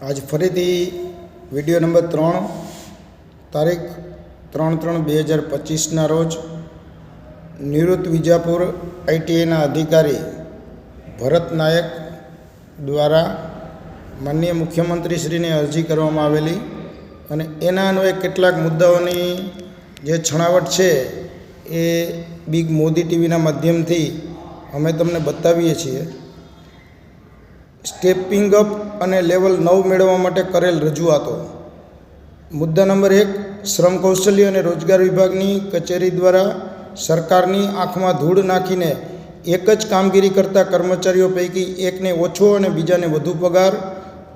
આજ ફરીથી video number ત્રણ, તારીખ ત્રણ ત્રણ બે હજાર પચીસના રોજ નિવૃત્ત વિજાપુર આઈટીઆઈના અધિકારી ભરત નાયક દ્વારા માનનીય મુખ્યમંત્રીશ્રીને અરજી કરવામાં આવેલી અને એના અન્વયે કેટલાક મુદ્દાઓની જે છણાવટ છે એ બિગ મોદી ટીવીના માધ્યમથી અમે તમને બતાવીએ છીએ. સ્ટેપિંગ અપ અને લેવલ નવ મેળવવા માટે કરેલ રજૂઆતો. મુદ્દા નંબર એક, શ્રમ કૌશલ્ય અને રોજગાર વિભાગની કચેરી દ્વારા સરકારની આંખમાં ધૂળ નાખીને એક જ કામગીરી કરતા કર્મચારીઓ પૈકી એકને ઓછો અને બીજાને વધુ પગાર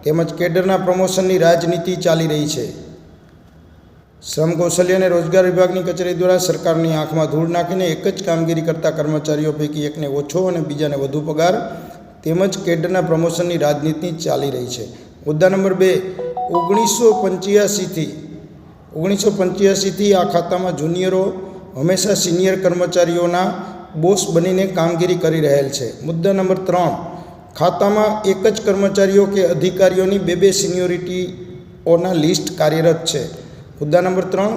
તેમજ કેડરના પ્રમોશનની રાજનીતિ ચાલી રહી છે. શ્રમ કૌશલ્ય અને રોજગાર વિભાગની કચેરી દ્વારા સરકારની આંખમાં ધૂળ નાખીને એક જ કામગીરી કરતા કર્મચારીઓ પૈકી એકને ઓછો અને બીજાને વધુ પગાર તેમજ કેડરના પ્રમોશનની રાજનીતિ ચાલી રહી છે. મુદ્દા નંબર બે, ઓગણીસો પંચ્યાસીથી ઓગણીસો પંચ્યાસીથી આ ખાતામાં જુનિયરો હંમેશા સિનિયર કર્મચારીઓના બોસ બનીને કામગીરી કરી રહેલ છે. મુદ્દા નંબર ત્રણ, ખાતામાં એક જ કર્મચારીઓ કે અધિકારીઓની બે બે સિનિયોરિટીઓના લિસ્ટ કાર્યરત છે. મુદ્દા નંબર ત્રણ,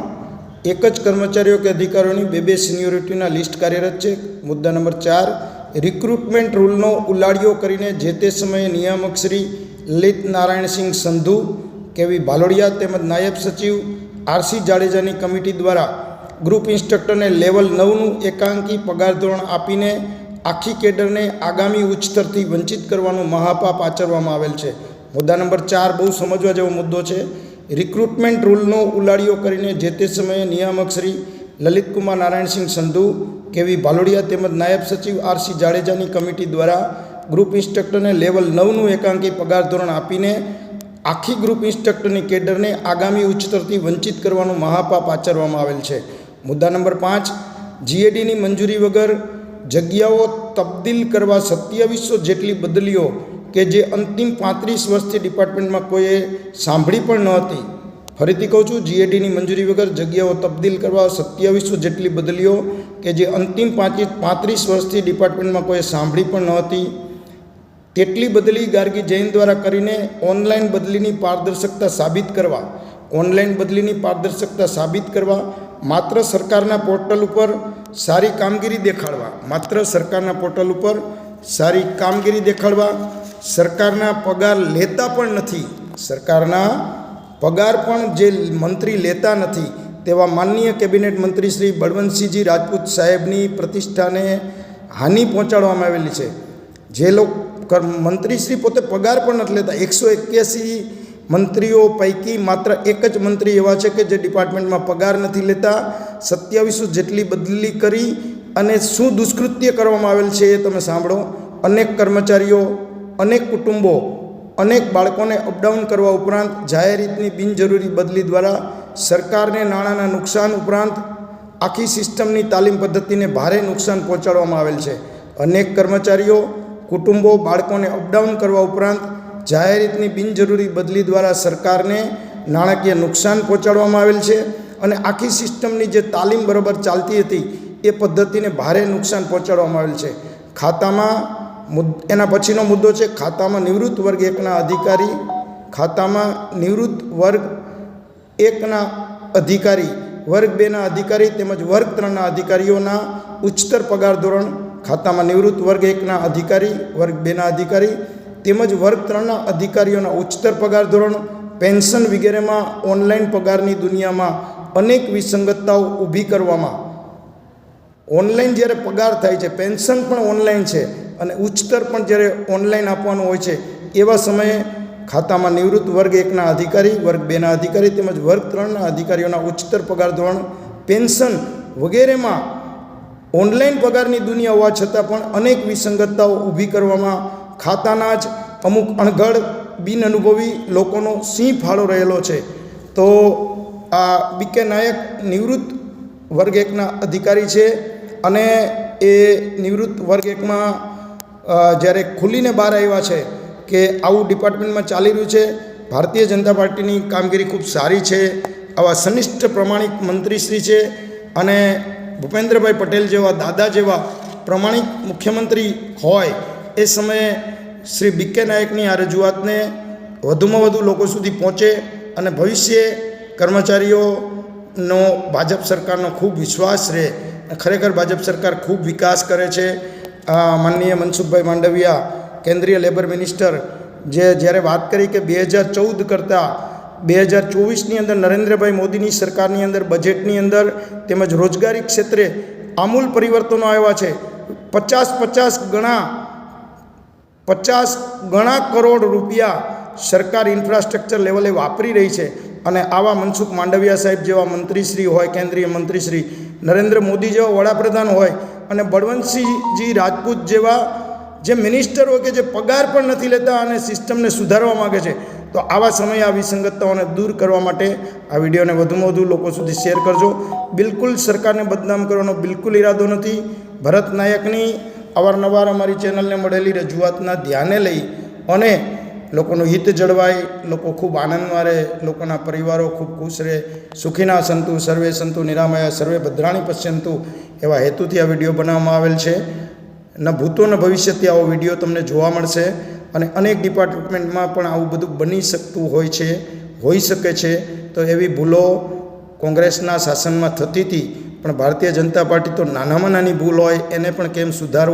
એક જ કર્મચારીઓ કે અધિકારીઓની બે બે સિનિયોરિટીના લિસ્ટ કાર્યરત છે. મુદ્દા નંબર ચાર રિક્રુટમેન્ટ રૂલનો ઉલાડિયો કરીને જે તે સમયે નિયામક શ્રી લલિત નારાયણસિંહ સંધુ, કેવી ભાલોડિયા તેમજ નાયબ સચિવ આરસી જાડેજાની કમિટી દ્વારા ગ્રુપ ઇન્સ્ટ્રક્ટરને લેવલ નવનું એકાંકી પગાર ધોરણ આપીને આખી કેડરને આગામી ઉચ્ચતરથી વંચિત કરવાનો મહાપાપ આચરવામાં આવેલ છે. મુદ્દા નંબર ચાર બહુ સમજવા જેવો મુદ્દો છે. રિક્રુટમેન્ટ રૂલનો ઉલાડિયો કરીને જે તે સમયે નિયામક શ્રી લલિતકુમાર નારાયણસિંહ સંધુ કેવી ભાલોડિયા તેમજ નાયબ સચિવ આરસી જાડેજાની કમિટી દ્વારા ગ્રુપ ઇન્સ્ટ્રક્ટરને લેવલ નવનું એકાંકી પગાર ધોરણ આપીને આખી ગ્રુપ ઇન્સ્ટ્રક્ટરની કેડરને આગામી ઉચ્ચતરથી વંચિત કરવાનું મહાપાપ આચરવામાં આવેલ છે. મુદ્દા નંબર પાંચ, જીએડીની મંજૂરી વગર જગ્યાઓ તબદીલ કરવા સત્યાવીસો જેટલી બદલીઓ કે જે અંતિમ પાંત્રીસ વર્ષથી ડિપાર્ટમેન્ટમાં કોઈએ સાંભળી પણ ન હતી. ફરીથી કહું છું, જીએડીની મંજૂરી વગર જગ્યાઓ તબદીલ કરવા સત્યાવીસો જેટલી બદલીઓ કે જે અંતિમ પાંચી પાંત્રીસ વર્ષથી ડિપાર્ટમેન્ટમાં કોઈ સાંભળી પણ ન હતી. તેટલી બદલી ગાર્ગી જૈન દ્વારા કરીને ઓનલાઈન બદલીની પારદર્શકતા સાબિત કરવા, ઓનલાઈન બદલીની પારદર્શકતા સાબિત કરવા, માત્ર સરકારના પોર્ટલ ઉપર સારી કામગીરી દેખાડવા, માત્ર સરકારના પોર્ટલ ઉપર સારી કામગીરી દેખાડવા, સરકારના પગાર લેતા પણ નથી. સરકારના પગાર પણ જે મંત્રી લેતા નથી તેવા માનનીય કેબિનેટ મંત્રી શ્રી બળવંતસિંહજી રાજપૂત સાહેબની પ્રતિષ્ઠાને હાનિ પહોંચાડવામાં આવેલી છે. જે લોકો મંત્રીશ્રી પોતે પગાર પણ નથી લેતા. એકસો એક્યાસી મંત્રીઓ પૈકી માત્ર એક જ મંત્રી એવા છે કે જે ડિપાર્ટમેન્ટમાં પગાર નથી લેતા. સત્યાવીસો જેટલી બદલી કરી અને શું દુષ્કૃત્ય કરવામાં આવેલ છે એ તમે સાંભળો. અનેક કર્મચારીઓ, અનેક કુટુંબો, અનેક બાળકોને અપડાઉન કરવા ઉપરાંત જાહેર રીતની બિનજરૂરી બદલી દ્વારા સરકારને નાણાંના નુકસાન ઉપરાંત આખી સિસ્ટમની તાલીમ પદ્ધતિને ભારે નુકસાન પહોંચાડવામાં આવેલ છે. અનેક કર્મચારીઓ, કુટુંબો, બાળકોને અપડાઉન કરવા ઉપરાંત જાહેર રીતની બિનજરૂરી બદલી દ્વારા સરકારને નાણાકીય નુકસાન પહોંચાડવામાં આવેલ છે અને આખી સિસ્ટમની જે તાલીમ બરાબર ચાલતી હતી એ પદ્ધતિને ભારે નુકસાન પહોંચાડવામાં આવેલ છે. ખાતામાં એના પછીનો મુદ્દો છે, ખાતામાં નિવૃત્ત વર્ગ એકના અધિકારી, ખાતામાં નિવૃત્ત વર્ગ એકના અધિકારી, વર્ગ બેના અધિકારી તેમજ વર્ગ ત્રણના અધિકારીઓના ઉચ્ચતર પગાર ધોરણ ખાતામાં નિવૃત્ત વર્ગ એકના અધિકારી, વર્ગ બેના અધિકારી તેમજ વર્ગ ત્રણના અધિકારીઓના ઉચ્ચતર પગાર ધોરણ, પેન્શન વગેરેમાં ઓનલાઈન પગારની દુનિયામાં અનેક વિસંગતતાઓ ઊભી કરવામાં. ઓનલાઈન જ્યારે પગાર થાય છે, પેન્શન પણ ઓનલાઈન છે અને ઉચ્ચતર પણ જ્યારે ઓનલાઈન આપવાનું હોય છે, એવા સમયે ખાતામાં નિવૃત્ત વર્ગ એકના અધિકારી, વર્ગ બેના અધિકારી તેમજ વર્ગ ત્રણના અધિકારીઓના ઉચ્ચતર પગાર ધોરણ, પેન્શન વગેરેમાં ઓનલાઈન પગારની દુનિયા હોવા છતાં પણ અનેક વિસંગતતાઓ ઊભી કરવામાં ખાતાના જ અમુક અણઘડ બિન અનુભવી લોકોનો સિંહ ફાળો રહેલો છે. તો આ બીકે નાયક નિવૃત્ત વર્ગ એકના અધિકારી છે અને એ નિવૃત્ત વર્ગ એકમાં જ્યારે ખુલીને બહાર આવ્યા છે કે આવું ડિપાર્ટમેન્ટમાં ચાલી રહ્યું છે. ભારતીય જનતા પાર્ટીની કામગીરી ખૂબ સારી છે. આવા સનિષ્ઠ પ્રમાણિક મંત્રીશ્રી છે અને ભૂપેન્દ્રભાઈ પટેલ જેવા, દાદા જેવા પ્રમાણિક મુખ્યમંત્રી હોય એ સમયે શ્રી બી કે નાયકની આ રજૂઆતને વધુમાં વધુ લોકો સુધી પહોંચે અને ભવિષ્ય કર્મચારીઓનો ભાજપ સરકારનો ખૂબ વિશ્વાસ રહે. ખરેખર ભાજપ સરકાર ખૂબ વિકાસ કરે છે. માનનીય મનસુખભાઈ માંડવિયા કેન્દ્રીય લેબર મિનિસ્ટર જે જ્યારે વાત કરી કે બે હજાર ચૌદ કરતાં બે હજાર ચોવીસની અંદર નરેન્દ્રભાઈ મોદીની સરકારની અંદર બજેટની અંદર તેમજ રોજગારી ક્ષેત્રે આમૂલ પરિવર્તનો આવ્યા છે. પચાસ પચાસ ગણા પચાસ ગણા કરોડ રૂપિયા સરકાર ઇન્ફ્રાસ્ટ્રક્ચર લેવલે વાપરી રહી છે અને આવા મનસુખ માંડવિયા સાહેબ જેવા મંત્રીશ્રી હોય, કેન્દ્રીય મંત્રીશ્રી, નરેન્દ્ર મોદી જેવા વડાપ્રધાન હોય અને બળવંતસિંહજી રાજપૂત જેવા જે મિનિસ્ટરો કે જે પગાર પણ નથી લેતા અને સિસ્ટમને સુધારવા માગે છે, તો આવા સમયે આ વિસંગતતાઓને દૂર કરવા માટે આ વિડીયોને વધુમાં વધુ લોકો સુધી શેર કરજો. બિલકુલ સરકારને બદનામ કરવાનો બિલકુલ ઈરાદો નથી. ભરત નાયકની અવારનવાર અમારી ચેનલને મળેલી રજૂઆતના ધ્યાને લઈ અને લોકોનું હિત જળવાય, લોકો ખૂબ આનંદમાં રહે, લોકોના પરિવારો ખૂબ ખુશ રહે. સુખીના સંતુ, સર્વે સંતુ, નિરામયા, સર્વે ભદ્રાણી પશ્યંતુ એવા હેતુથી આ વીડિયો બનાવવામાં આવેલ છે. ન ભૂતો ન ભવિષ્યથી આવો વીડિયો તમને જોવા મળશે અને અનેક ડિપાર્ટમેન્ટમાં પણ આવું બધું બની શકતું હોય છે હોઈ શકે છે. તો એવી ભૂલો કોંગ્રેસના શાસનમાં થતી હતી, પણ ભારતીય જનતા પાર્ટી તો નાનામાં નાની ભૂલ હોય, એને પણ કેમ સુધારવું?